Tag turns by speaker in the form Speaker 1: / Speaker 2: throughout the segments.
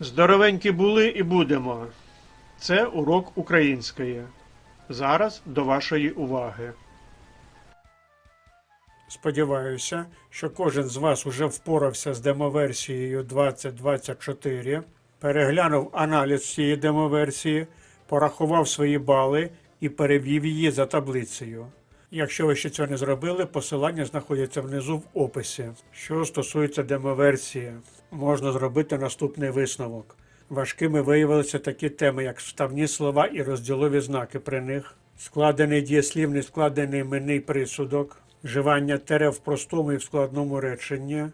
Speaker 1: Здоровенькі були і будемо. Це урок української. Зараз до вашої уваги. Сподіваюся, що кожен з вас уже впорався з демоверсією 2024, переглянув аналіз цієї демоверсії, порахував свої бали і перевів її за таблицею. Якщо ви ще цього не зробили, посилання знаходяться внизу в описі. Що стосується демоверсії, можна зробити наступний висновок. Важкими виявилися такі теми, як вставні слова і розділові знаки при них, складений дієслівний, складений іменний присудок, вживання тере в простому і в складному реченні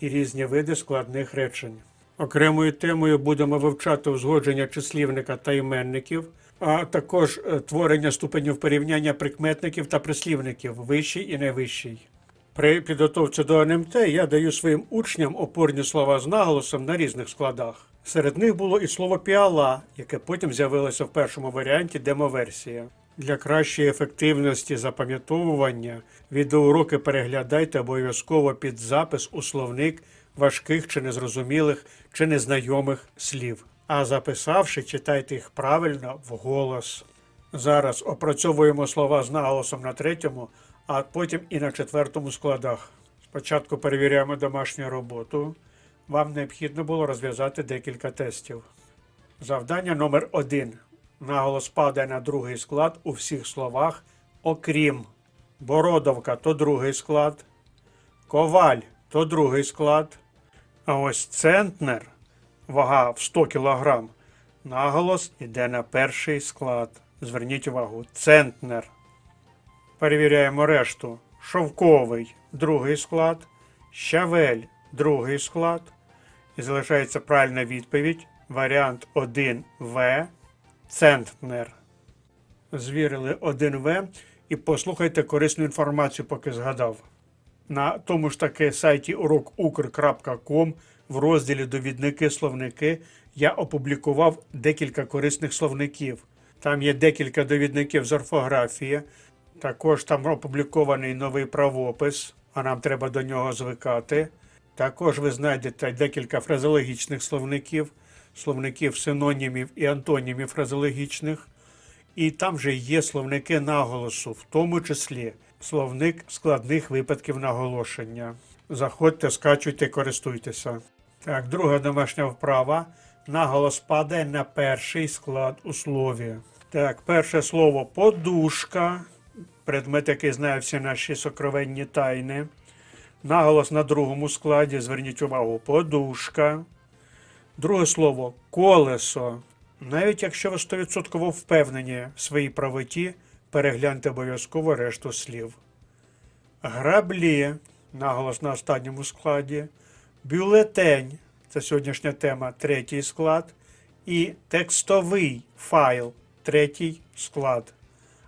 Speaker 1: і різні види складних речень. Окремою темою будемо вивчати узгодження числівника та іменників, а також е, творення ступенів порівняння прикметників та прислівників вищий і найвищий. При підготовці до НМТ я даю своїм учням опорні слова з наголосом на різних складах. Серед них було і слово піала, яке потім з'явилося в першому варіанті демоверсія. Для кращої ефективності запам'ятовування відеоуроки переглядайте обов'язково під запис у словник важких чи незрозумілих чи незнайомих слів. А записавши, читайте їх правильно вголос. Зараз опрацьовуємо слова з наголосом на третьому, а потім і на четвертому складах. Спочатку перевіряємо домашню роботу. Вам необхідно було розв'язати декілька тестів. Завдання номер один. Наголос падає на другий склад у всіх словах, окрім Бородовка то другий склад, Коваль то другий склад. А ось центнер, вага в 100 кг, наголос іде на перший склад. Зверніть увагу, центнер. Перевіряємо решту. Шовковий другий склад, щавель другий склад. І залишається правильна відповідь. Варіант 1В. Центнер. Звірили 1В і послухайте корисну інформацію, поки згадав. На тому ж таки сайті урокукр.ком в розділі Довідники словники я опублікував декілька корисних словників. Там є декілька довідників з орфографії. Також там опублікований новий правопис, а нам треба до нього звикати. Також ви знайдете декілька фразеологічних словників, словників синонімів і антонімів фразеологічних. І там же є словники наголосу, в тому числі словник складних випадків наголошення. Заходьте, скачуйте, користуйтеся. Так, друга домашня вправа. Наголос падає на перший склад у слові. Так, перше слово подушка. Предмет, який знає всі наші сокровенні тайни. Наголос на другому складі. Зверніть увагу, подушка. Друге слово колесо. Навіть якщо ви 100% впевнені в своїй правоті, перегляньте обов'язково решту слів. Граблі наголос на останньому складі. Бюлетень це сьогоднішня тема, третій склад. І текстовий файл третій склад.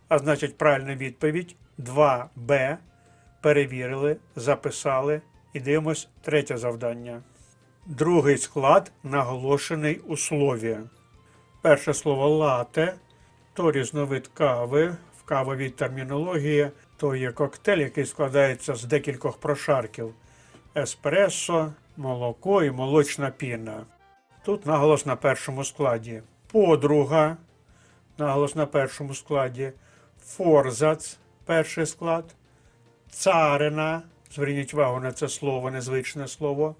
Speaker 1: А значить, правильна відповідь 2Б. Перевірили, записали і дивимось третє завдання. Другий склад наголошений у слові. Перше слово лате то різновид кави. В кавовій термінології то є коктейль, який складається з декількох прошарків: еспресо, молоко і молочна піна. Тут наголос на першому складі. Подруга, наголос на першому складі. Форзац, перший склад. Царина. Зверніть увагу на це слово, незвичне слово.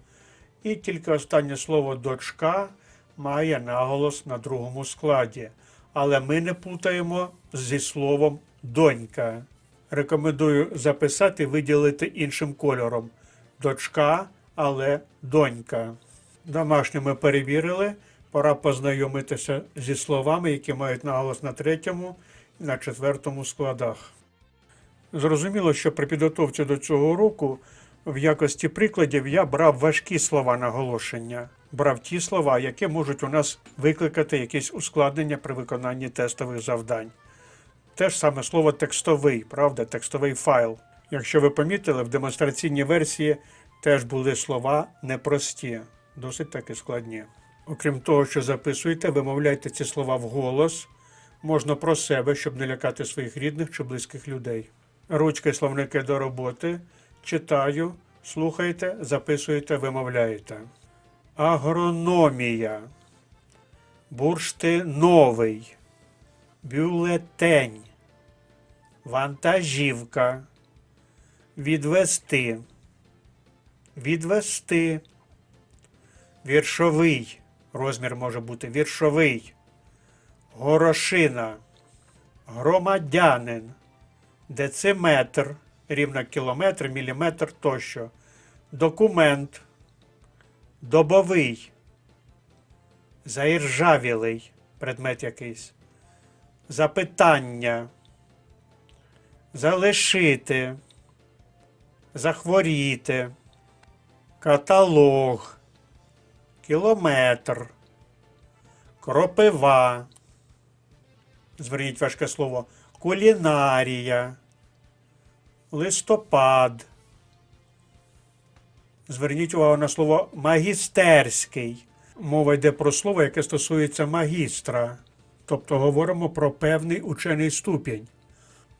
Speaker 1: І тільки останнє слово дочка має наголос на другому складі. Але ми не плутаємо зі словом донька. Рекомендую записати, виділити іншим кольором. Дочка, але донька. Домашнє ми перевірили. Пора познайомитися зі словами, які мають наголос на третьому і на четвертому складах. Зрозуміло, що при підготовці до цього уроку в якості прикладів я брав важкі слова наголошення, брав ті слова, які можуть у нас викликати якісь ускладнення при виконанні тестових завдань. Те ж саме слово текстовий, правда, текстовий файл. Якщо ви помітили, в демонстраційній версії теж були слова непрості, досить таки складні. Окрім того, що записуєте, вимовляйте ці слова вголос, можна про себе, щоб не лякати своїх рідних чи близьких людей. Ручки словники до роботи. Читаю, слухайте, записуєте, вимовляєте. агрономія, бурштиновий, бюлетень, вантажівка, відвести, відвести, віршовий, розмір може бути віршовий, горошина, громадянин, дециметр, рівно кілометр, міліметр тощо, документ, добовий, заіржавілий предмет якийсь, запитання, залишити, захворіти, каталог, кілометр, кропива. Зверніть важке слово, кулінарія, листопад. Зверніть увагу на слово магістерський. Мова йде про слово, яке стосується магістра. Тобто говоримо про певний учений ступінь.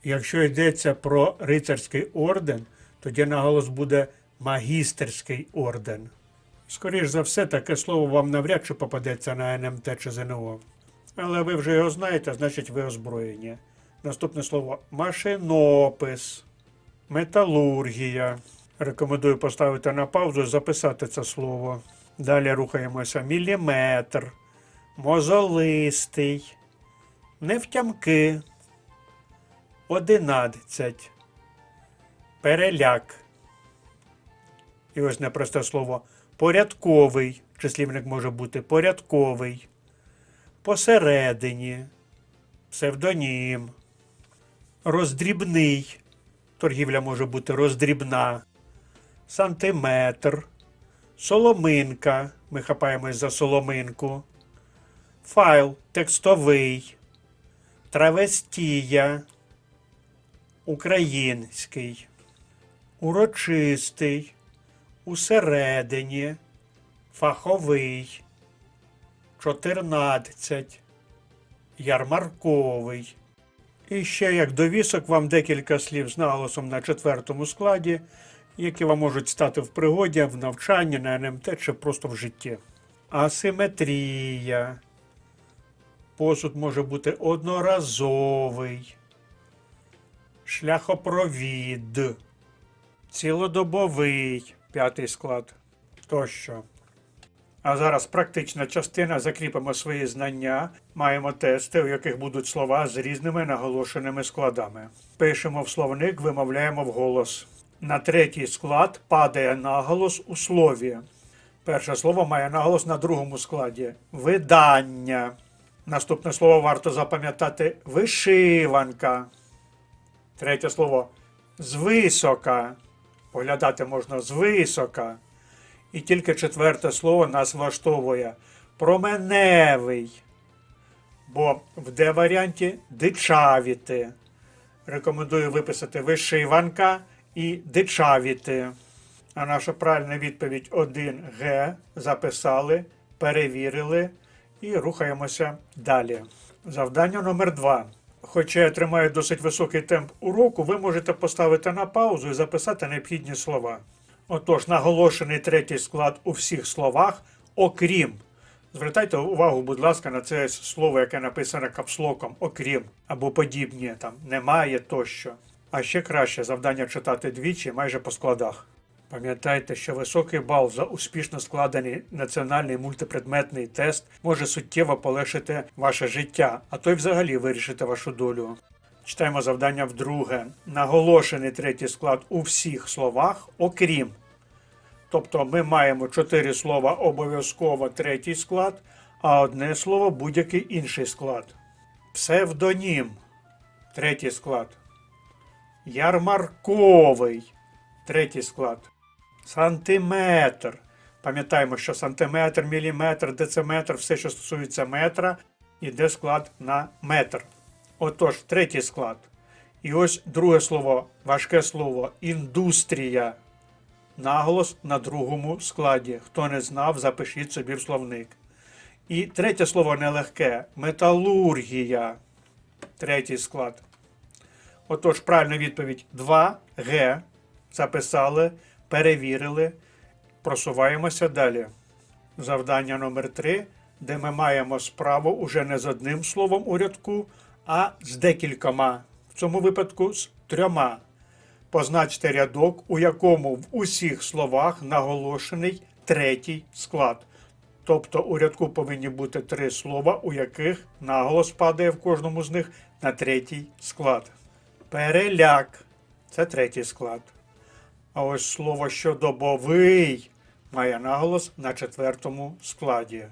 Speaker 1: Якщо йдеться про рицарський орден, тоді наголос буде магістерський орден. Скоріш за все, таке слово вам навряд чи попадеться на НМТ чи ЗНО. Але ви вже його знаєте, значить ви озброєні. Наступне слово машинопис, металургія. Рекомендую поставити на паузу і записати це слово. Далі рухаємося. Міліметр, мозолистий, невтямки, одинадцять, переляк. І ось непросте слово. Порядковий. Числівник може бути порядковий, посередині, псевдонім, роздрібний. Торгівля може бути роздрібна, сантиметр, соломинка. Ми хапаємось за соломинку, файл текстовий, травестія, український, урочистий, усередині, фаховий, 14, ярмарковий. І ще як довісок вам декілька слів з наголосом на четвертому складі, які вам можуть стати в пригоді в навчанні на НМТ чи просто в житті. Асиметрія. Посуд може бути одноразовий. Шляхопровід. Цілодобовий. П'ятий склад. Тощо. А зараз практична частина. Закріпимо свої знання. Маємо тести, у яких будуть слова з різними наголошеними складами. Пишемо в словник, вимовляємо вголос. На третій склад падає наголос у слові. Перше слово має наголос на другому складі. Видання. Наступне слово варто запам'ятати вишиванка. Третє слово звисока. Поглядати можна звисока. І тільки четверте слово нас влаштовує променевий. Бо в Д варіанті дичавіти. Рекомендую виписати вишиванка і дичавіти. А наша правильна відповідь 1Г. Записали, перевірили і рухаємося далі. Завдання номер 2. Хоча я тримаю досить високий темп уроку, ви можете поставити на паузу і записати необхідні слова. Отож, наголошений третій склад у всіх словах, окрім. Звертайте увагу, будь ласка, на це слово, яке написане капслоком, окрім або подібні, там немає тощо. А ще краще завдання читати двічі майже по складах. Пам'ятайте, що високий бал за успішно складений національний мультипредметний тест може суттєво полегшити ваше життя, а то й взагалі вирішити вашу долю. Читаємо завдання вдруге. Наголошений третій склад у всіх словах, окрім. Тобто ми маємо чотири слова обов'язково третій склад, а одне слово будь-який інший склад. Псевдонім третій склад. Ярмарковий третій склад. Сантиметр. Пам'ятаємо, що сантиметр, міліметр, дециметр, все, що стосується метра, йде склад на метр. Отож, третій склад. І ось друге слово, важке слово індустрія. Наголос на другому складі. Хто не знав, запишіть собі в словник. І третє слово нелегке металургія. Третій склад. Отож, правильна відповідь 2Г. Записали, перевірили. Просуваємося далі. завдання номер 3 де ми маємо справу уже не з одним словом у рядку, а з декількома. В цьому випадку з трьома. Позначте рядок, у якому в усіх словах наголошений третій склад. Тобто у рядку повинні бути три слова, у яких наголос падає в кожному з них на третій склад. Переляк це третій склад. А ось слово щодобовий має наголос на четвертому складі.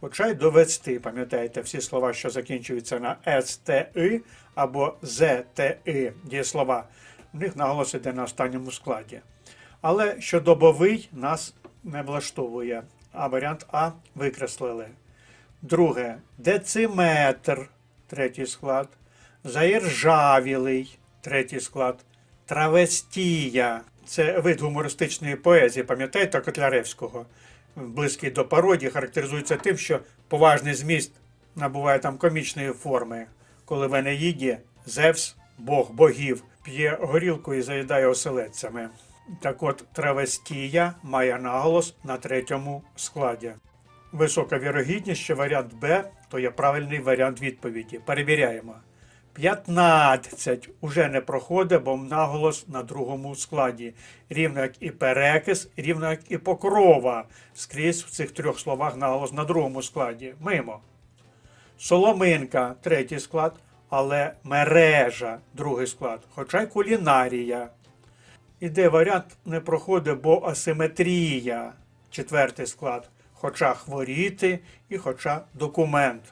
Speaker 1: Хоча й довести, пам'ятаєте, всі слова, що закінчуються на СТИ або ЗТИ, дієслова, в них наголос іде на останньому складі. Але щодобовий нас не влаштовує, а варіант А викреслили. Друге дециметр, третій склад. Заіржавілий, третій склад. Травестія. Це вид гумористичної поезії, пам'ятаєте Котляревського? Близький до пародії, характеризується тим, що поважний зміст набуває там комічної форми, коли в Енеїді Зевс, бог богів, п'є горілку і заїдає оселедцями. Так от травестія має наголос на третьому складі. Висока вірогідність, що варіант Б то є правильний варіант відповіді. Перевіряємо. 15 уже не проходить, бо наголос на другому складі. Рівно як і перекис, рівно як і покрова. Скрізь в цих трьох словах наголос на другому складі. Мимо. Соломинка третій склад, але мережа другий склад, хоча й кулінарія. Іде варіант не проходить, бо асиметрія четвертий склад, хоча хворіти і хоча документ.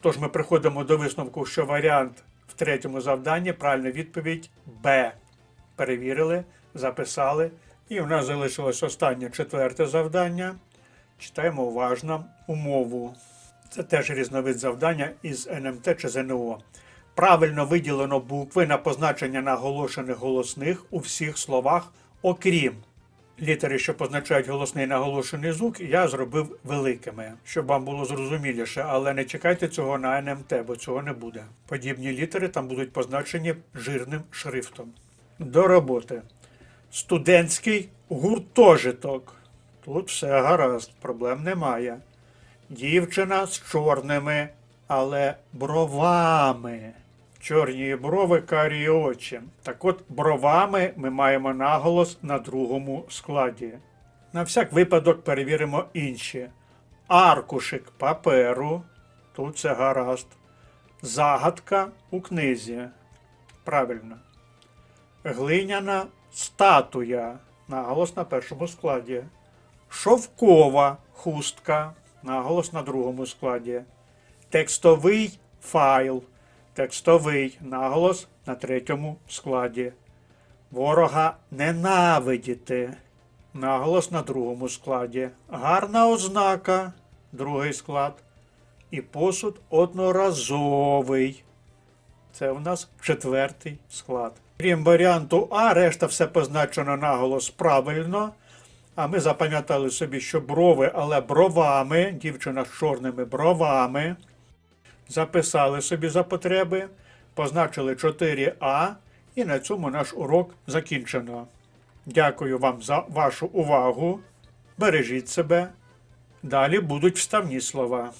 Speaker 1: Тож ми приходимо до висновку, що варіант в третьому завданні правильна відповідь Б. Перевірили, записали. І в нас залишилось останнє четверте завдання. Читаємо уважно умову. Це теж різновид завдання із НМТ чи ЗНО. Правильно виділено букви на позначення наголошених голосних у всіх словах, окрім літери, що позначають голосний наголошений звук, я зробив великими, щоб вам було зрозуміліше, але не чекайте цього на НМТ, бо цього не буде. Подібні літери там будуть позначені жирним шрифтом. До роботи. Студентський гуртожиток. Тут все гаразд, проблем немає. Дівчина з чорними, але бровами. Чорні брови, карі очі. Так от бровами ми маємо наголос на другому складі. На всяк випадок перевіримо інші. Аркушик паперу. Тут все гаразд. Загадка у книзі. Правильно. Глиняна статуя. Наголос на першому складі. Шовкова хустка. Наголос на другому складі. Текстовий файл. Текстовий наголос на третьому складі. Ворога ненавидіти. Наголос на другому складі. Гарна ознака. Другий склад. І посуд одноразовий. Це у нас четвертий склад. Крім варіанту А, решта все позначено наголос правильно. А ми запам'ятали собі, що брови, але бровами, дівчина з чорними бровами. Записали собі за потреби, позначили 4А, і на цьому наш урок закінчено. Дякую вам за вашу увагу. Бережіть себе. Далі будуть вставні слова.